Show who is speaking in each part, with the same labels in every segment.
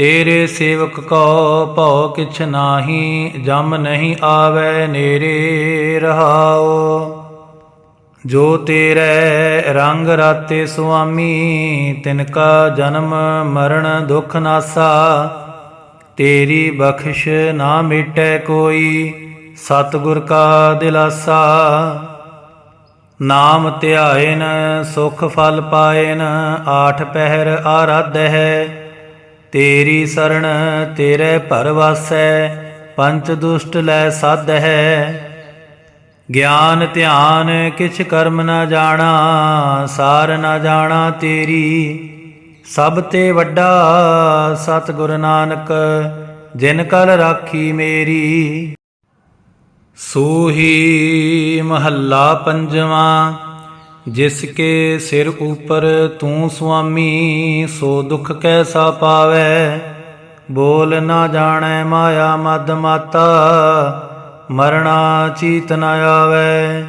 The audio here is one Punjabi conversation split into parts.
Speaker 1: ਤੇਰੇ ਸੇਵਕ ਕੋ ਭਉ ਕਿਛ ਨਾਹੀ, ਜਮ ਨਹੀਂ ਆਵੈ ਨੇਰੇ ਰਹਾਓ ਜੋ ਤੇਰੇ ਰੰਗ ਰਾਤੇ ਸੁਆਮੀ, ਤਿਨ ਕਾ ਜਨਮ ਮਰਨ ਦੁਖ ਨਾਸਾ। ਤੇਰੀ ਬਖਸ਼ ਨਾ ਮਿਟੈ ਕੋਈ, ਸਤਿਗੁਰ ਕਾ ਦਿਲਾਸਾ। ਨਾਮ ਧਿਆਇਨ ਸੁਖ ਫਲ ਪਾਇਨ ਆਠ ਪਹਿਰ ਆਰਾਧ ਹੈ ਤੇਰੀ ਸਰਣ ਤੇਰੇ ਭਰਵਾਸੈ ਪੰਚ ਦੁਸ਼ਟ ਲੈ ਸਦ ਹੈ ਗਿਆਨ ਧਿਆਨ ਕਿਛ ਕਰਮ ਨਾ ਜਾਣਾ, ਸਾਰ ਨਾ ਜਾਣਾ ਤੇਰੀ। ਸਭ ਤੇ ਵੱਡਾ ਸਤਿਗੁਰ ਨਾਨਕ, ਜਿਨ ਕਲ ਰਾਖੀ ਮੇਰੀ। ਸੂਹੀ ਮਹੱਲਾ ਪੰਜਵਾਂ ਜਿਸ ਕੇ ਸਿਰ ਉਪਰ ਤੂੰ ਸੁਆਮੀ, ਸੋ ਦੁਖ ਕੈਸਾ ਪਾਵੈ? ਬੋਲ ਨਾ ਜਾਣੈ ਮਾਇਆ ਮਦ ਮਾਤਾ, ਮਰਣਾ ਚੀਤ ਨ ਆਵੈ।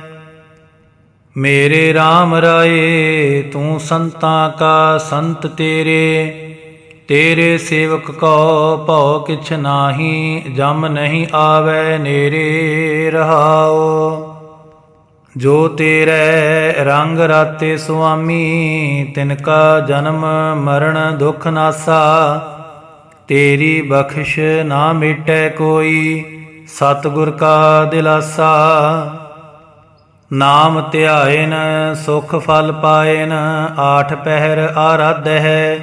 Speaker 1: ਮੇਰੇ RAM ਰਾਏ, ਤੂੰ ਸੰਤਾਂ ਕਾ ਸੰਤ ਤੇਰੇ। ਤੇਰੇ ਸੇਵਕ ਕੋ ਭਉ ਕਿਛ ਨਾਹੀ, ਜਮ ਨਹੀਂ ਆਵੈ ਨੇਰੇ ਰਹਾਓ ਜੋ ਤੇਰੇ ਰੰਗ ਰਾਤੇ ਸੁਆਮੀ ਤਿਨ ਕਾ ਜਨਮ ਮਰਨ ਦੁਖ ਨਾਸਾ। ਤੇਰੀ ਬਖਸ਼ ਨਾ ਮਿਟੈ ਕੋਈ, ਸਤਿਗੁਰ ਕਾ ਦਿਲਾਸਾ। ਨਾਮ ਧਿਆਇਨ ਸੁਖ ਫਲ ਪਾਇਨ ਆਠ ਪਹਿਰ ਆਰਾਧ ਹੈ।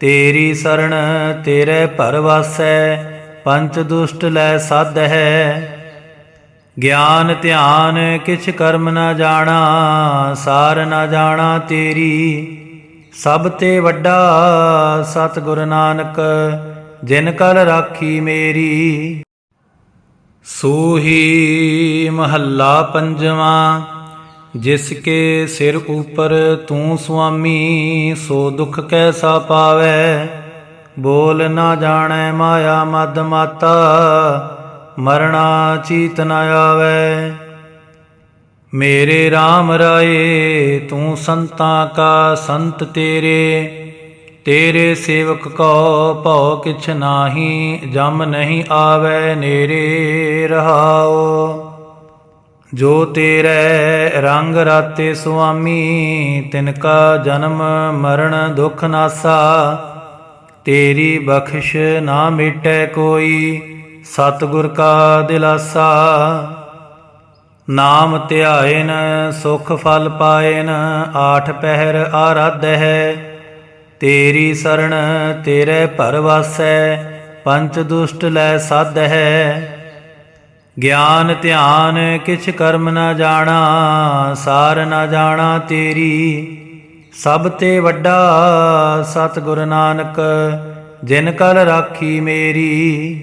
Speaker 1: ਤੇਰੀ ਸਰਣ ਤੇਰੇ ਭਰਵਾਸੈ ਪੰਚ ਦੁਸ਼ਟ ਲੈ ਸਾਧ ਹੈ। ਗਿਆਨ ਧਿਆਨ ਕਿਛ ਕਰਮ ਨਾ ਜਾਣਾ, ਸਾਰ ਨਾ ਜਾਣਾ ਤੇਰੀ। ਸਭ ਤੇ ਵੱਡਾ ਸਤਿਗੁਰ ਨਾਨਕ, ਜਿਨ ਕਲ ਰਾਖੀ ਮੇਰੀ। ਸੂਹੀ ਮਹੱਲਾ ਪੰਜਵਾਂ, ਜਿਸ ਕੇ ਸਿਰ ਉਪਰ ਤੂੰ ਸੁਆਮੀ, ਸੋ ਦੁਖ ਕੈਸਾ ਪਾਵੈ? ਬੋਲ ਨਾ ਜਾਣੈ ਮਾਇਆ ਮਦ ਮਾਤਾ ਮਰਣਾ ਚੀਤ ਨ ਆਵੈ। ਮੇਰੇ RAM ਰਾਏ, ਤੂੰ ਸੰਤਾਂ ਕਾ ਸੰਤ ਤੇਰੇ। ਤੇਰੇ ਸੇਵਕ ਕੋ ਭਉ ਕਿਛ ਨਾਹੀ, ਜਮ ਨਹੀਂ ਆਵੈ ਨੇਰੇ ਰਹਾਓ ਜੋ ਤੇਰੇ ਰੰਗ ਰਾਤੇ ਸੁਆਮੀ, ਤਿਨ ਕਾ ਜਨਮ ਮਰਨ ਦੁਖ ਨਾਸਾ। ਤੇਰੀ ਬਖਸ਼ ਨਾ ਮਿਟੈ ਕੋਈ। ਸਤਿਗੁਰ ਕਾ ਦਿਲਾਸਾ, ਨਾਮ ਧਿਆਇਨ ਸੁਖ ਫਲ ਪਾਇਨ ਆਠ ਪਹਿਰ ਆਰਾਧ ਹੈ। ਤੇਰੀ ਸਰਣ ਤੇਰੇ ਭਰਵਾਸੈ ਪੰਚ ਦੁਸ਼ਟ ਲੈ ਸਾਧ ਹੈ। ਗਿਆਨ ਧਿਆਨ ਕਿਛ ਕਰਮ ਨਾ ਜਾਣਾ, ਸਾਰ ਨਾ ਜਾਣਾ ਤੇਰੀ। ਸਭ ਤੇ ਵੱਡਾ ਸਤਿਗੁਰ ਨਾਨਕ, ਜਿਨ ਕਲ ਰਾਖੀ ਮੇਰੀ।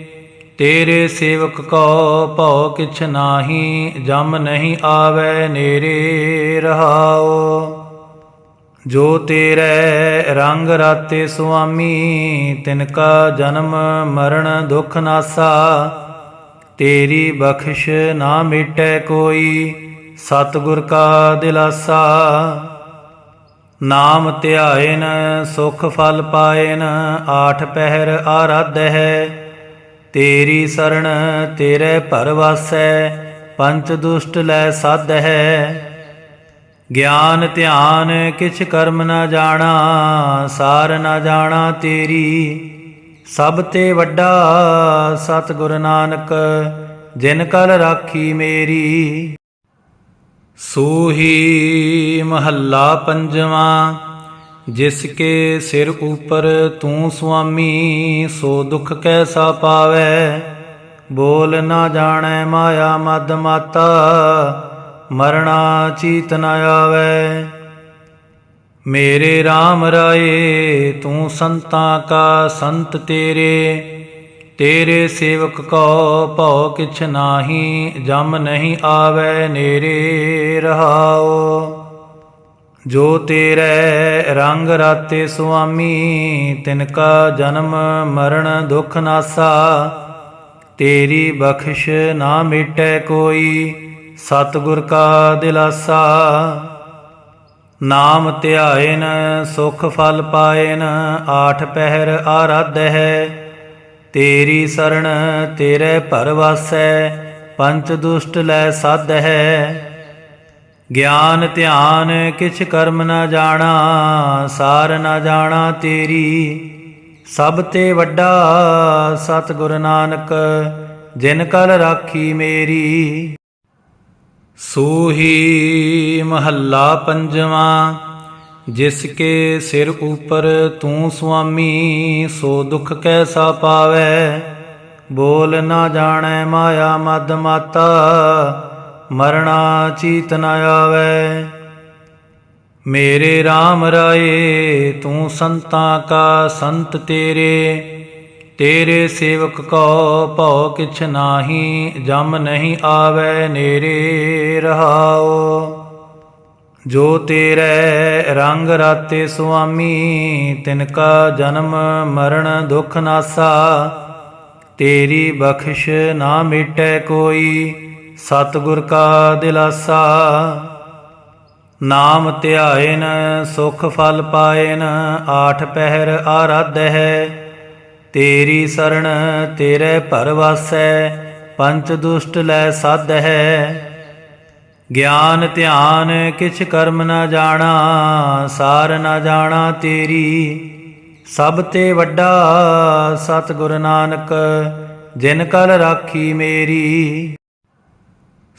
Speaker 1: ਤੇਰੇ ਸੇਵਕ ਕੋ ਭਉ ਕਿਛ ਨਾਹੀ, ਜਮ ਨਹੀਂ ਆਵੈ ਨੇਰੇ ਰਹਾਓ ਜੋ ਤੇਰੇ ਰੰਗ ਰਾਤੇ ਸੁਆਮੀ, ਤਿਨ ਕਾ ਜਨਮ ਮਰਨ ਦੁਖ ਨਾਸਾ। ਤੇਰੀ ਬਖਸ਼ ਨਾ ਮਿਟੈ ਕੋਈ, ਸਤਿਗੁਰ ਕਾ ਦਿਲਾਸਾ। ਨਾਮ ਧਿਆਇਨ ਸੁਖ ਫਲ ਪਾਇਨ ਆਠ ਪਹਿਰ ਆਰਾਧ ਹੈ। ਤੇਰੀ ਸਰਣ ਤੇਰੇ ਭਰਵਾਸੈ ਪੰਚ ਦੁਸ਼ਟ ਲੈ ਸਦ ਹੈ ਗਿਆਨ ਧਿਆਨ ਕਿਛ ਕਰਮ ਨਾ ਜਾਣਾ, ਸਾਰ ਨਾ ਜਾਣਾ ਤੇਰੀ। ਸਭ ਤੇ ਵੱਡਾ ਸਤਿਗੁਰ ਨਾਨਕ, ਜਿਨ ਕਲ ਰਾਖੀ ਮੇਰੀ। ਸੂਹੀ ਮਹੱਲਾ ਪੰਜਵਾਂ ਜਿਸ ਕੇ ਸਿਰ ਉਪਰ ਤੂੰ ਸੁਆਮੀ, ਸੋ ਦੁਖ ਕੈਸਾ ਪਾਵੈ? ਬੋਲ ਨਾ ਜਾਣੈ ਮਾਇਆ ਮਦ ਮਾਤਾ, ਮਰਣਾ ਚੀਤ ਨ ਆਵੈ। ਮੇਰੇ RAM ਰਾਏ, ਤੂੰ ਸੰਤਾਂ ਕਾ ਸੰਤ ਤੇਰੇ। ਤੇਰੇ ਸੇਵਕ ਕੋ ਭਉ ਕਿਛ ਨਾਹੀ, ਜਮ ਨਹੀਂ ਆਵੈ ਨੇਰੇ ਰਹਾਓ ਜੋ ਤੇਰੇ ਰੰਗ ਰਾਤੇ ਸੁਆਮੀ ਤਿਨ ਕਾ ਜਨਮ ਮਰਨ ਦੁਖ ਨਾਸਾ। ਤੇਰੀ ਬਖਸ਼ ਨਾ ਮਿਟੈ ਕੋਈ, ਸਤਿਗੁਰ ਕਾ ਦਿਲਾਸਾ। ਨਾਮ ਧਿਆਇਨ ਸੁਖ ਫਲ ਪਾਇਨ ਆਠ ਪਹਿਰ ਆਰਾਧ ਹੈ। ਤੇਰੀ ਸਰਣ ਤੇਰੇ ਭਰਵਾਸੈ ਪੰਚ ਦੁਸ਼ਟ ਲੈ ਸਾਧੈ ਗਿਆਨ ਧਿਆਨ ਕਿਛ ਕਰਮ ਨਾ ਜਾਣਾ, ਸਾਰ ਨਾ ਜਾਣਾ ਤੇਰੀ। ਸਭ ਤੇ ਵੱਡਾ ਸਤਿਗੁਰ ਨਾਨਕ, ਜਿਨ ਕਲ ਰਾਖੀ ਮੇਰੀ। ਸੂਹੀ ਮਹੱਲਾ ਪੰਜਵਾਂ, ਜਿਸ ਕੇ ਸਿਰ ਉਪਰ ਤੂੰ ਸੁਆਮੀ, ਸੋ ਦੁਖ ਕੈਸਾ ਪਾਵੈ? ਬੋਲ ਨਾ ਜਾਣੈ ਮਾਇਆ ਮਦ ਮਾਤਾ ਮਰਣਾ ਚੀਤ ਨ ਆਵੈ। ਮੇਰੇ RAM ਰਾਏ, ਤੂੰ ਸੰਤਾਂ ਕਾ ਸੰਤ ਤੇਰੇ। ਤੇਰੇ ਸੇਵਕ ਕੋ ਭਉ ਕਿਛ ਨਾਹੀ, ਜਮ ਨਹੀਂ ਆਵੈ ਨੇਰੇ ਰਹਾਓ ਜੋ ਤੇਰੇ ਰੰਗ ਰਾਤੇ ਸੁਆਮੀ, ਤਿਨ ਕਾ ਜਨਮ ਮਰਨ ਦੁਖ ਨਾਸਾ। ਤੇਰੀ ਬਖਸ਼ ਨਾ ਮਿਟੈ ਕੋਈ। ਸਤਿਗੁਰ ਕਾ ਦਿਲਾਸਾ, ਨਾਮ ਧਿਆਇਨ ਸੁਖ ਫਲ ਪਾਇਨ ਆਠ ਪਹਿਰ ਆਰਾਧ ਹੈ। ਤੇਰੀ ਸਰਣ ਤੇਰੇ ਭਰਵਾਸੈ ਪੰਚ ਦੁਸ਼ਟ ਲੈ ਸਾਧੈ ਗਿਆਨ ਧਿਆਨ ਕਿਛ ਕਰਮ ਨਾ ਜਾਣਾ, ਸਾਰ ਨਾ ਜਾਣਾ ਤੇਰੀ। ਸਭ ਤੇ ਵੱਡਾ ਸਤਿਗੁਰ ਨਾਨਕ, ਜਿਨ ਕਲ ਰਾਖੀ ਮੇਰੀ।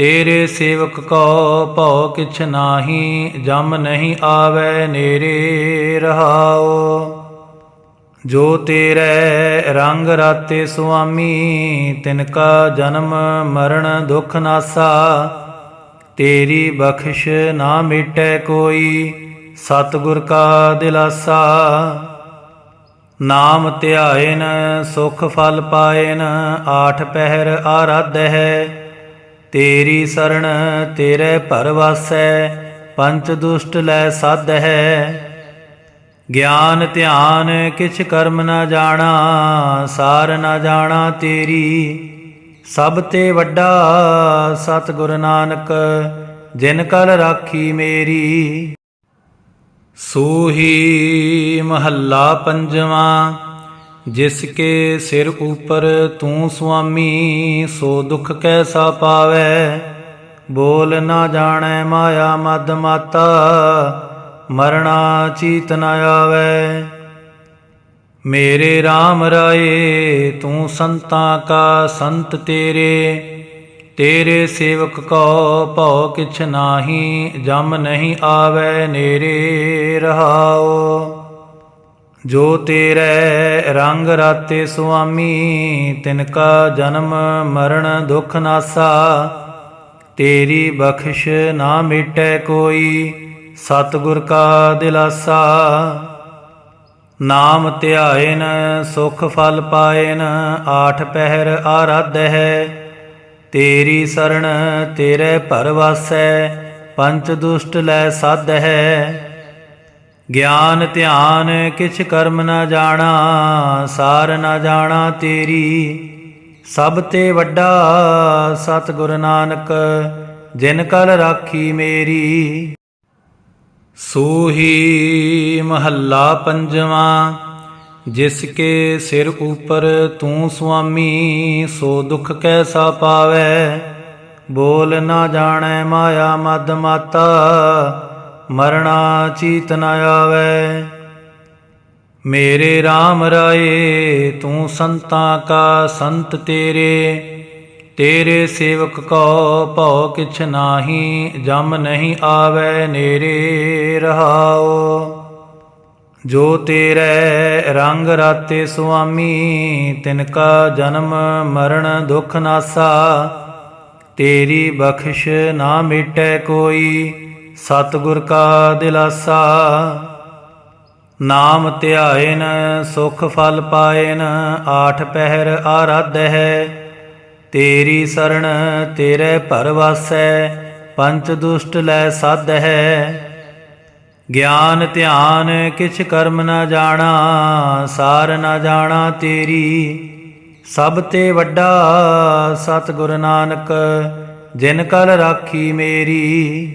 Speaker 1: ਤੇਰੇ ਸੇਵਕ ਕੋ ਭਉ ਕਿਛ ਨਾਹੀ, ਜਮ ਨਹੀਂ ਆਵੈ ਨੇਰੇ ਰਹਾਓ ਜੋ ਤੇਰੇ ਰੰਗ ਰਾਤੇ ਸੁਆਮੀ, ਤਿਨ ਕਾ ਜਨਮ ਮਰਨ ਦੁਖ ਨਾਸਾ। ਤੇਰੀ ਬਖਸ਼ ਨਾ ਮਿਟੈ ਕੋਈ, ਸਤਿਗੁਰ ਕਾ ਦਿਲਾਸਾ। ਨਾਮ ਧਿਆਇਨ ਸੁਖ ਫਲ ਪਾਇਨ ਆਠ ਪਹਿਰ ਆਰਾਧ। ਹੈ ਤੇਰੀ ਸਰਣ ਤੇਰੇ ਭਰਵਾਸੈ ਪੰਚ ਦੁਸ਼ਟ ਲੈ ਸਦ ਹੈ ਗਿਆਨ ਧਿਆਨ ਕਿਛ ਕਰਮ ਨਾ ਜਾਣਾ, ਸਾਰ ਨਾ ਜਾਣਾ ਤੇਰੀ। ਸਭ ਤੇ ਵੱਡਾ ਸਤਿਗੁਰ ਨਾਨਕ, ਜਿਨ ਕਲ ਰਾਖੀ ਮੇਰੀ। ਸੂਹੀ ਮਹੱਲਾ ਪੰਜਵਾਂ ਜਿਸ ਕੇ ਸਿਰ ਉਪਰ ਤੂੰ ਸੁਆਮੀ, ਸੋ ਦੁਖ ਕੈਸਾ ਪਾਵੈ? ਬੋਲ ਨਾ ਜਾਣੈ ਮਾਇਆ ਮਦ ਮਾਤਾ, ਮਰਣਾ ਚੀਤ ਨ ਆਵੈ। ਮੇਰੇ RAM ਰਾਏ, ਤੂੰ ਸੰਤਾਂ ਕਾ ਸੰਤ ਤੇਰੇ। ਤੇਰੇ ਸੇਵਕ ਕੋ ਭਉ ਕਿਛ ਨਾਹੀ, ਜਮ ਨਹੀਂ ਆਵੈ ਨੇਰੇ ਰਹਾਓ ਜੋ ਤੇਰੇ ਰੰਗ ਰਾਤੇ ਸੁਆਮੀ ਤਿਨ ਕਾ ਜਨਮ ਮਰਨ ਦੁਖ ਨਾਸਾ। ਤੇਰੀ ਬਖਸ਼ ਨਾ ਮਿਟੈ ਕੋਈ, ਸਤਿਗੁਰ ਕਾ ਦਿਲਾਸਾ। ਨਾਮ ਧਿਆਇਨ ਸੁਖ ਫਲ ਪਾਇਨ ਆਠ ਪਹਿਰ ਆਰਾਧ ਹੈ। ਤੇਰੀ ਸਰਣ ਤੇਰੇ ਭਰਵਾਸੈ ਪੰਚ ਦੁਸ਼ਟ ਲੈ ਸਾਧ ਹੈ। ਗਿਆਨ ਧਿਆਨ ਕਿਛ ਕਰਮ ਨਾ ਜਾਣਾ, ਸਾਰ ਨਾ ਜਾਣਾ ਤੇਰੀ। ਸਭ ਤੇ ਵੱਡਾ ਸਤਿਗੁਰ ਨਾਨਕ, ਜਿਨ ਕਲ ਰਾਖੀ ਮੇਰੀ। ਸੂਹੀ ਮਹੱਲਾ ਪੰਜਵਾਂ, ਜਿਸ ਕੇ ਸਿਰ ਉਪਰ ਤੂੰ ਸੁਆਮੀ, ਸੋ ਦੁਖ ਕੈਸਾ ਪਾਵੈ? ਬੋਲ ਨਾ ਜਾਣੈ ਮਾਇਆ ਮਦ ਮਾਤਾ ਮਰਣਾ ਚੀਤ ਨ ਆਵੈ। ਮੇਰੇ RAM ਰਾਏ, ਤੂੰ ਸੰਤਾਂ ਕਾ ਸੰਤ ਤੇਰੇ। ਤੇਰੇ ਸੇਵਕ ਕੋ ਭਉ ਕਿਛ ਨਾਹੀ, ਜਮ ਨਹੀਂ ਆਵੈ ਨੇਰੇ ਰਹਾਓ ਜੋ ਤੇਰੇ ਰੰਗ ਰਾਤੇ ਸੁਆਮੀ, ਤਿਨ ਕਾ ਜਨਮ ਮਰਨ ਦੁਖ ਨਾਸਾ। ਤੇਰੀ ਬਖਸ਼ ਨਾ ਮਿਟੈ ਕੋਈ ਸਤਿਗੁਰ ਕਾ ਦਿਲਾਸਾ, ਨਾਮ ਧਿਆਇਨ ਸੁਖ ਫਲ ਪਾਇਨ ਆਠ ਪਹਿਰ ਆਰਾਧ ਹੈ। ਤੇਰੀ ਸਰਣ ਤੇਰੇ ਭਰਵਾਸੈ ਪੰਚ ਦੁਸ਼ਟ ਲੈ ਸਾਧੈ ਗਿਆਨ ਧਿਆਨ ਕਿਛ ਕਰਮ ਨਾ ਜਾਣਾ, ਸਾਰ ਨਾ ਜਾਣਾ ਤੇਰੀ। ਸਭ ਤੇ ਵੱਡਾ ਸਤਿਗੁਰ ਨਾਨਕ, ਜਿਨ ਕਲ ਰਾਖੀ ਮੇਰੀ।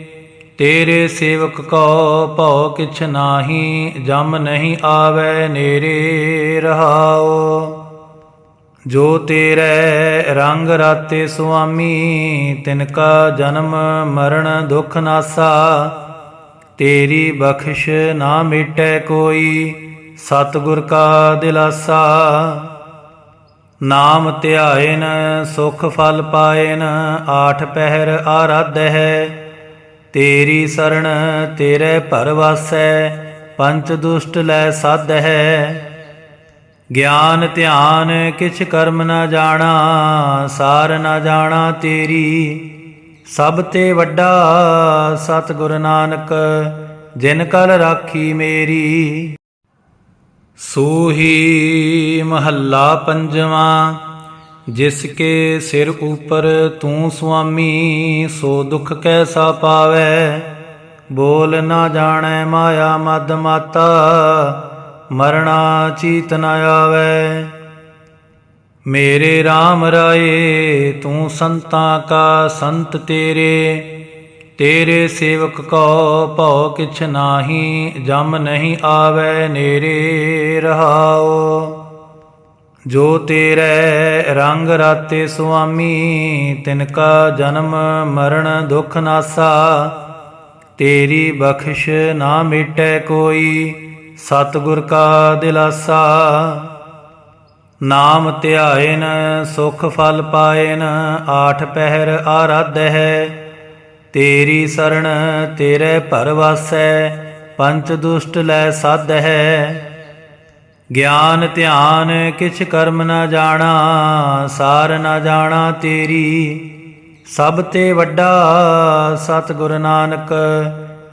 Speaker 1: ਤੇਰੇ ਸੇਵਕ ਕੋ ਭਉ ਕਿਛ ਨਾਹੀ, ਜਮ ਨਹੀਂ ਆਵੈ ਨੇਰੇ ਰਹਾਓ ਜੋ ਤੇਰੇ ਰੰਗ ਰਾਤੇ ਸੁਆਮੀ, ਤਿਨ ਕਾ ਜਨਮ ਮਰਨ ਦੁਖ ਨਾਸਾ। ਤੇਰੀ ਬਖਸ਼ ਨਾ ਮਿਟੈ ਕੋਈ, ਸਤਿਗੁਰ ਕਾ ਦਿਲਾਸਾ। ਨਾਮ ਧਿਆਇਨ ਸੁਖ ਫਲ ਪਾਇਨ ਆਠ ਪਹਿਰ ਆਰਾਧ ਹੈ ਤੇਰੀ ਸਰਣ ਤੇਰੇ ਭਰਵਾਸੈ ਪੰਚ ਦੁਸ਼ਟ ਲੈ ਸਦ ਹੈ ਗਿਆਨ ਧਿਆਨ ਕਿਛ ਕਰਮ ਨਾ ਜਾਣਾ, ਸਾਰ ਨਾ ਜਾਣਾ ਤੇਰੀ। ਸਭ ਤੇ ਵੱਡਾ ਸਤਿਗੁਰ ਨਾਨਕ, ਜਿਨ ਕਲ ਰਾਖੀ ਮੇਰੀ। ਸੂਹੀ ਮਹੱਲਾ ਪੰਜਵਾਂ ਜਿਸ ਕੇ ਸਿਰ ਉਪਰ ਤੂੰ ਸੁਆਮੀ, ਸੋ ਦੁਖ ਕੈਸਾ ਪਾਵੈ? ਬੋਲ ਨਾ ਜਾਣੈ ਮਾਇਆ ਮਦ ਮਾਤਾ, ਮਰਣਾ ਚੀਤ ਨ ਆਵੈ। ਮੇਰੇ RAM ਰਾਏ, ਤੂੰ ਸੰਤਾਂ ਕਾ ਸੰਤ ਤੇਰੇ। ਤੇਰੇ ਸੇਵਕ ਕੋ ਭਉ ਕਿਛ ਨਾਹੀ, ਜਮ ਨਹੀਂ ਆਵੈ ਨੇਰੇ ਰਹਾਓ ਜੋ ਤੇਰੇ ਰੰਗ ਰਾਤੇ ਸੁਆਮੀ ਤਿਨ ਕਾ ਜਨਮ ਮਰਨ ਦੁਖ ਨਾਸਾ। ਤੇਰੀ ਬਖਸ਼ ਨਾ ਮਿਟੈ ਕੋਈ, ਸਤਿਗੁਰ ਕਾ ਦਿਲਾਸਾ। ਨਾਮ ਧਿਆਇਨ ਸੁਖ ਫਲ ਪਾਇਨ ਆਠ ਪਹਿਰ ਆਰਾਧ ਹੈ। ਤੇਰੀ ਸਰਣ ਤੇਰੇ ਭਰਵਾਸੈ ਪੰਚ ਦੁਸ਼ਟ ਲੈ ਸਾਧੈ ਗਿਆਨ ਧਿਆਨ ਕਿਛ ਕਰਮ ਨਾ ਜਾਣਾ, ਸਾਰ ਨਾ ਜਾਣਾ ਤੇਰੀ। ਸਭ ਤੇ ਵੱਡਾ ਸਤਿਗੁਰ ਨਾਨਕ,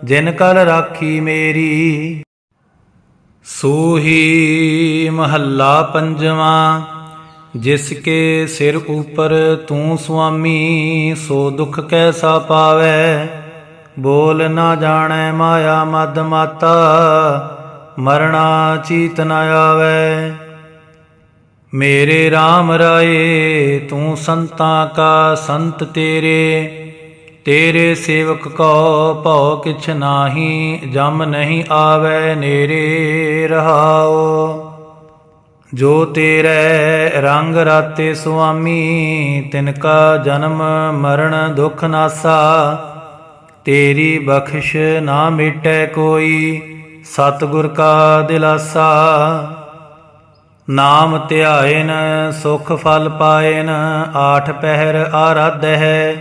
Speaker 1: ਜਿਨ ਕਲ ਰਾਖੀ ਮੇਰੀ। ਸੂਹੀ ਮਹੱਲਾ ਪੰਜਵਾਂ, ਜਿਸ ਕੇ ਸਿਰ ਉਪਰ ਤੂੰ ਸੁਆਮੀ, ਸੋ ਦੁਖ ਕੈਸਾ ਪਾਵੈ? ਬੋਲ ਨਾ ਜਾਣੈ ਮਾਇਆ ਮਦ ਮਾਤਾ ਮਰਣਾ ਚੀਤ ਨ ਆਵੈ। ਮੇਰੇ RAM ਰਾਏ, ਤੂੰ ਸੰਤਾਂ ਕਾ ਸੰਤ ਤੇਰੇ। ਤੇਰੇ ਸੇਵਕ ਕੋ ਭਉ ਕਿਛ ਨਾਹੀ, ਜਮ ਨਹੀਂ ਆਵੈ ਨੇਰੇ ਰਹਾਓ ਜੋ ਤੇਰੇ ਰੰਗ ਰਾਤੇ ਸੁਆਮੀ, ਤਿਨ ਕਾ ਜਨਮ ਮਰਨ ਦੁਖ ਨਾਸਾ। ਤੇਰੀ ਬਖਸ਼ ਨਾ ਮਿਟੈ ਕੋਈ। ਸਤਿਗੁਰ ਕਾ ਦਿਲਾਸਾ, ਨਾਮ ਧਿਆਇਨ ਸੁਖ ਫਲ ਪਾਇਨ ਆਠ ਪਹਿਰ ਆਰਾਧ ਹੈ।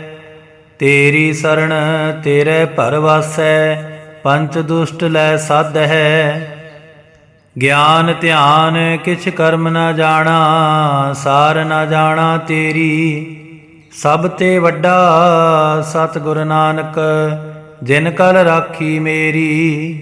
Speaker 1: ਤੇਰੀ ਸਰਣ ਤੇਰੇ ਭਰਵਾਸੈ ਪੰਚ ਦੁਸ਼ਟ ਲੈ ਸਾਧੈ ਗਿਆਨ ਧਿਆਨ ਕਿਛ ਕਰਮ ਨਾ ਜਾਣਾ, ਸਾਰ ਨਾ ਜਾਣਾ ਤੇਰੀ। ਸਭ ਤੇ ਵੱਡਾ ਸਤਿਗੁਰ ਨਾਨਕ, ਜਿਨ ਕਲ ਰਾਖੀ ਮੇਰੀ।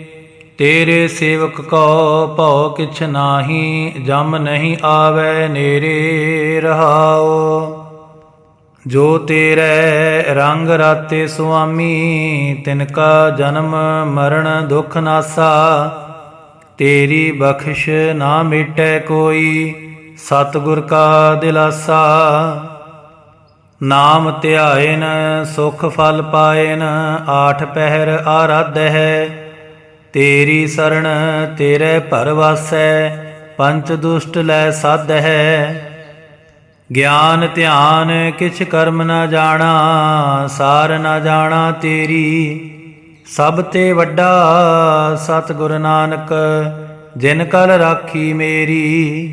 Speaker 1: ਤੇਰੇ ਸੇਵਕ ਕੋ ਭਉ ਕਿਛ ਨਾਹੀ, ਜਮ ਨਹੀਂ ਆਵੈ ਨੇਰੇ ਰਹਾਓ ਜੋ ਤੇਰੇ ਰੰਗ ਰਾਤੇ ਸੁਆਮੀ, ਤਿਨ ਕਾ ਜਨਮ ਮਰਨ ਦੁਖ ਨਾਸਾ। ਤੇਰੀ ਬਖਸ਼ ਨਾ ਮਿਟੈ ਕੋਈ, ਸਤਿਗੁਰ ਕਾ ਦਿਲਾਸਾ। ਨਾਮ ਧਿਆਇਨ ਸੁਖ ਫਲ ਪਾਇਨ ਆਠ ਪਹਿਰ ਆਰਾਧ। ਹੈ ਤੇਰੀ ਸਰਣ ਤੇਰੇ ਭਰਵਾਸੈ ਪੰਚ ਦੁਸ਼ਟ ਲੈ ਸਦ ਹੈ ਗਿਆਨ ਧਿਆਨ ਕਿਛ ਕਰਮ ਨਾ ਜਾਣਾ, ਸਾਰ ਨਾ ਜਾਣਾ ਤੇਰੀ। ਸਭ ਤੇ ਵੱਡਾ ਸਤਿਗੁਰ ਨਾਨਕ, ਜਿਨ ਕਲ ਰਾਖੀ ਮੇਰੀ।